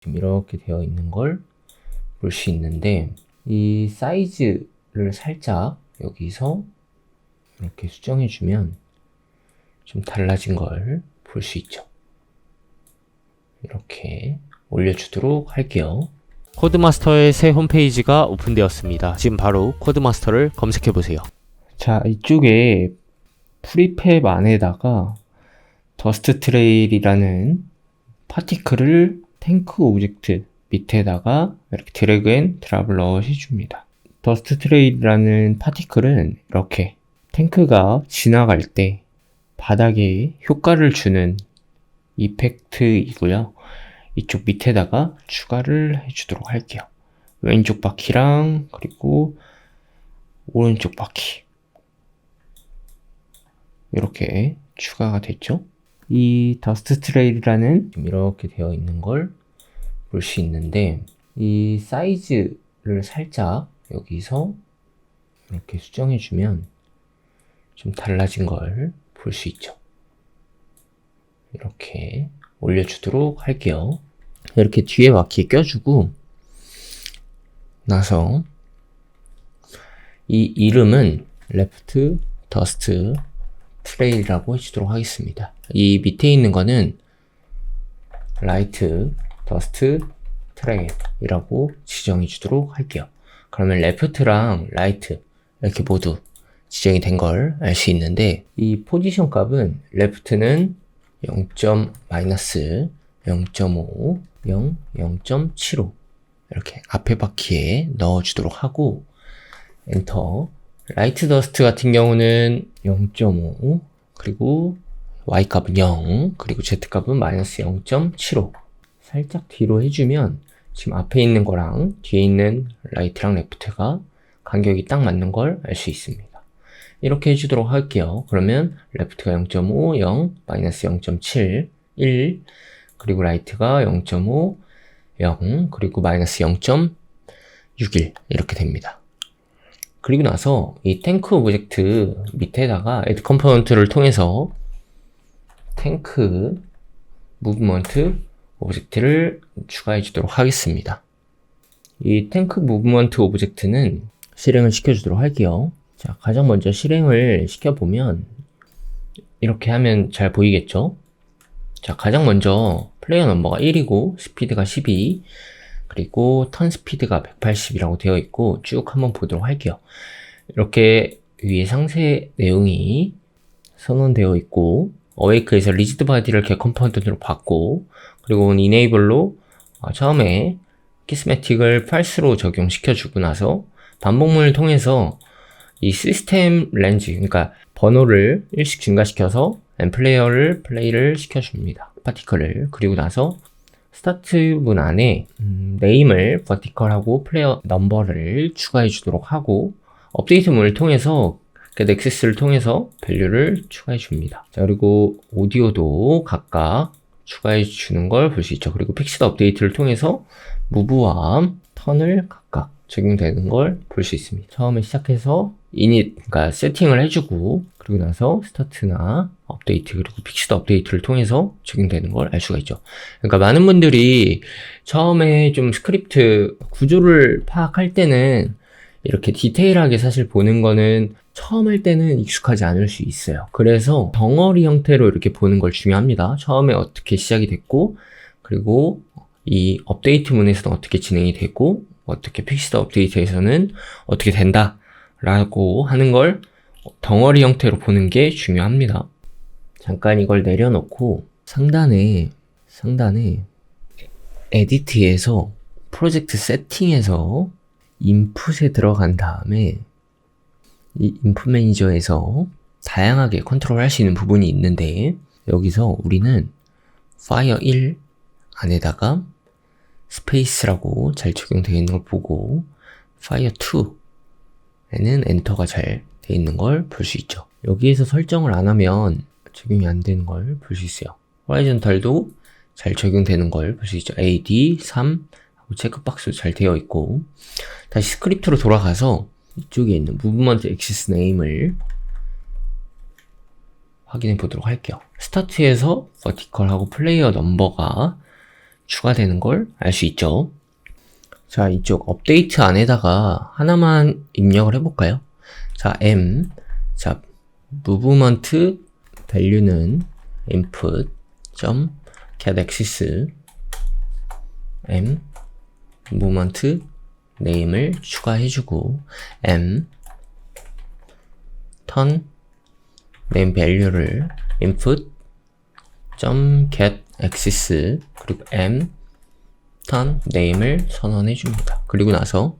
지금 이렇게 되어 있는 걸 볼 수 있는데 이 사이즈를 살짝 여기서 이렇게 수정해 주면 좀 달라진 걸 볼 수 있죠. 이렇게 올려주도록 할게요. 코드마스터의 새 홈페이지가 오픈되었습니다. 지금 바로 코드마스터를 검색해 보세요. 자, 이쪽에 프리팹 안에다가 더스트 트레일이라는 파티클을 탱크 오브젝트 밑에다가 이렇게 드래그 앤 드랍을 넣어 줍니다. 더스트 트레일이라는 파티클은 이렇게 탱크가 지나갈 때 바닥에 효과를 주는 이펙트이고요. 이쪽 밑에다가 추가를 해주도록 할게요. 왼쪽 바퀴랑 그리고 오른쪽 바퀴 이렇게 추가가 됐죠. 이 더스트 트레일이라는 이렇게 되어 있는 걸 볼 수 있는데 이 사이즈를 살짝 여기서 이렇게 수정해 주면 좀 달라진 걸 볼 수 있죠. 이렇게 올려주도록 할게요. 이렇게 뒤에 바퀴 껴주고 나서 이 이름은 레프트 더스트 트레일이라고 해주도록 하겠습니다. 이 밑에 있는 거는 라이트 더스트 트레일이라고 지정해 주도록 할게요. 그러면 레프트랑 라이트 이렇게 모두 지정이 된 걸 알 수 있는데 이 포지션 값은 레프트는 0. 마이너스 0.5, 0, 0.75 이렇게 앞에 바퀴에 넣어 주도록 하고 엔터 라이트 더스트 같은 경우는 0.5 그리고 y 값은 0 그리고 z 값은 마이너스 0.75 살짝 뒤로 해주면 지금 앞에 있는 거랑 뒤에 있는 라이트랑 레프트가 간격이 딱 맞는 걸 알 수 있습니다. 이렇게 해주도록 할게요. 그러면 레프트가 0.5, 0, 마이너스 0.7, 1 그리고 라이트가 0.5, 0 그리고 마이너스 0.61 이렇게 됩니다. 그리고 나서 이 탱크 오브젝트 밑에다가 에드 컴포넌트를 통해서 탱크 무브먼트 오브젝트를 추가해 주도록 하겠습니다. 이 탱크 무브먼트 오브젝트는 실행을 시켜 주도록 할게요. 자, 가장 먼저 실행을 시켜 보면 이렇게 하면 잘 보이겠죠? 자, 가장 먼저 플레이어 넘버가 1이고 스피드가 12 그리고 턴 스피드가 180이라고 되어 있고 쭉 한번 보도록 할게요. 이렇게 위에 상세 내용이 선언되어 있고 어웨이크에서 리지드 바디를 개 컴포넌트로 받고 그리고 이네이블로 어, 처음에 키스매틱을 false로 적용시켜 주고 나서 반복문을 통해서 이 시스템 렌즈 그러니까 번호를 1씩 증가시켜서 엠플레이어를 플레이를 시켜줍니다. 파티클을 그리고 나서 스타트 문 안에 음, 네임을 버티컬하고 플레이어 넘버를 추가해 주도록 하고 업데이트 문을 통해서 그 넥시스를 통해서 밸류를 추가해 줍니다. 자, 그리고 오디오도 각각 추가해 주는 걸 볼 수 있죠. 그리고 픽스드 업데이트를 통해서 무브와 턴을 각각 적용되는 걸 볼 수 있습니다. 처음에 시작해서 이닛, 그러니까 세팅을 해주고 그리고 나서 스타트나 업데이트 그리고 픽스드 업데이트를 통해서 적용되는 걸 알 수가 있죠. 그러니까 많은 분들이 처음에 좀 스크립트 구조를 파악할 때는 이렇게 디테일하게 사실 보는 거는 처음 할 때는 익숙하지 않을 수 있어요. 그래서 덩어리 형태로 이렇게 보는 걸 중요합니다. 처음에 어떻게 시작이 됐고, 그리고 이 업데이트 문에서는 어떻게 진행이 되고, 어떻게 픽스드 업데이트에서는 어떻게 된다. 라고 하는 걸 덩어리 형태로 보는 게 중요합니다. 잠깐 이걸 내려놓고 상단에, 상단에 에디트에서 프로젝트 세팅에서 인풋에 들어간 다음에 이 인풋 매니저에서 다양하게 컨트롤 할 수 있는 부분이 있는데 여기서 우리는 fire 1 안에다가 스페이스라고 잘 적용되어 있는 걸 보고 fire 2에는 엔터가 잘 되어 있는 걸 볼 수 있죠. 여기에서 설정을 안 하면 적용이 안 되는 걸 볼 수 있어요. 호라이즌탈도 잘 적용되는 걸 볼 수 있죠. AD 3 하고 체크박스 잘 되어 있고 다시 스크립트로 돌아가서 이쪽에 있는 무브먼트 액시스 네임을 확인해 보도록 할게요. 스타트에서 버티컬하고 플레이어 넘버가 추가되는 걸 알 수 있죠. 자, 이쪽 업데이트 안에다가 하나만 입력을 해볼까요? 자, m. 자, movement value는 input. get access m movement name을 추가해주고 m turn name value를 input get access 그리고 m turn name을 선언해 줍니다. 그리고 나서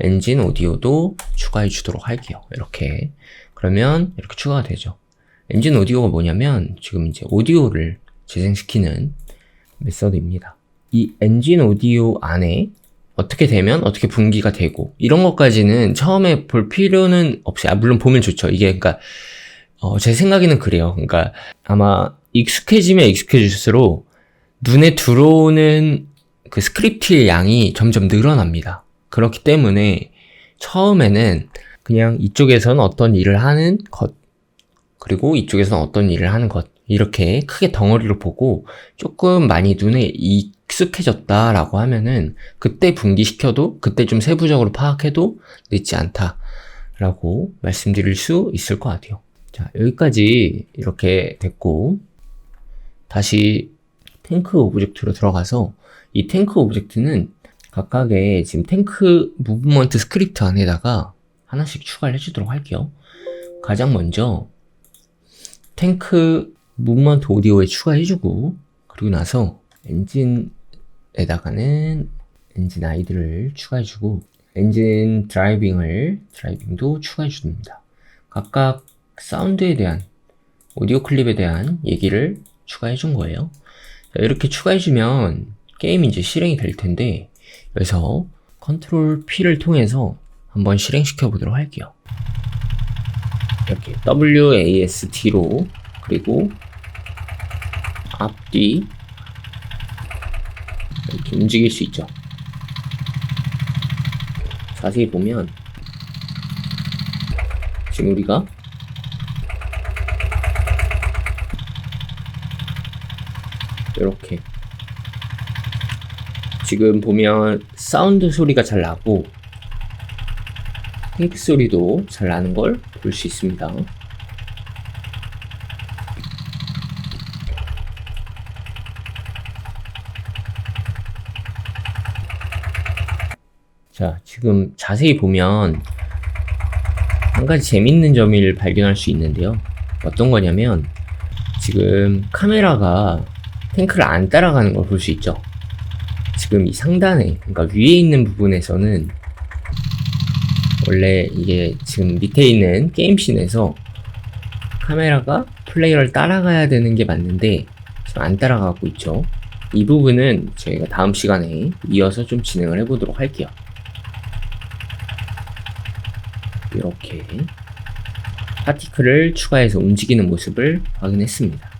엔진 오디오도 추가해 주도록 할게요. 이렇게 그러면 이렇게 추가가 되죠. 엔진 오디오가 뭐냐면 지금 이제 오디오를 재생시키는 메서드입니다. 이 엔진 오디오 안에 어떻게 되면 어떻게 분기가 되고 이런 것까지는 처음에 볼 필요는 없이 아 물론 보면 좋죠. 이게 그러니까 어, 제 생각에는 그래요. 그러니까 아마 익숙해지면 익숙해질수록 눈에 들어오는 그 스크립트의 양이 점점 늘어납니다. 그렇기 때문에 처음에는 그냥 이쪽에서는 어떤 일을 하는 것 그리고 이쪽에서는 어떤 일을 하는 것 이렇게 크게 덩어리로 보고 조금 많이 눈에 익숙해졌다라고 하면은 그때 분기시켜도 그때 좀 세부적으로 파악해도 늦지 않다라고 말씀드릴 수 있을 것 같아요. 자 여기까지 이렇게 됐고 다시 탱크 오브젝트로 들어가서 이 탱크 오브젝트는 각각의 지금 탱크 무브먼트 스크립트 안에다가 하나씩 추가를 해주도록 할게요. 가장 먼저 탱크 무브먼트 오디오에 추가해주고 그리고 나서 엔진에다가는 엔진 아이들을 추가해주고 엔진 드라이빙을 드라이빙도 추가해줍니다. 각각 사운드에 대한 오디오 클립에 대한 얘기를 추가해준 거예요. 자, 이렇게 추가해주면 게임이 이제 실행이 될 텐데 여기서 컨트롤 P를 통해서 한번 실행시켜 보도록 할게요. 이렇게 WASD로 그리고 앞뒤 이렇게 움직일 수 있죠. 자세히 보면 지금 우리가 이렇게 지금 보면 사운드 소리가 잘 나고 탱크 소리도 잘 나는 걸 볼 수 있습니다. 자, 지금 자세히 보면 한 가지 재밌는 점을 발견할 수 있는데요. 어떤 거냐면 지금 카메라가 탱크를 안 따라가는 걸 볼 수 있죠. 지금 이 상단에, 그러니까 위에 있는 부분에서는 원래 이게 지금 밑에 있는 게임씬에서 카메라가 플레이어를 따라가야 되는 게 맞는데 지금 안 따라가고 있죠. 이 부분은 저희가 다음 시간에 이어서 좀 진행을 해보도록 할게요. 이렇게 파티클을 추가해서 움직이는 모습을 확인했습니다.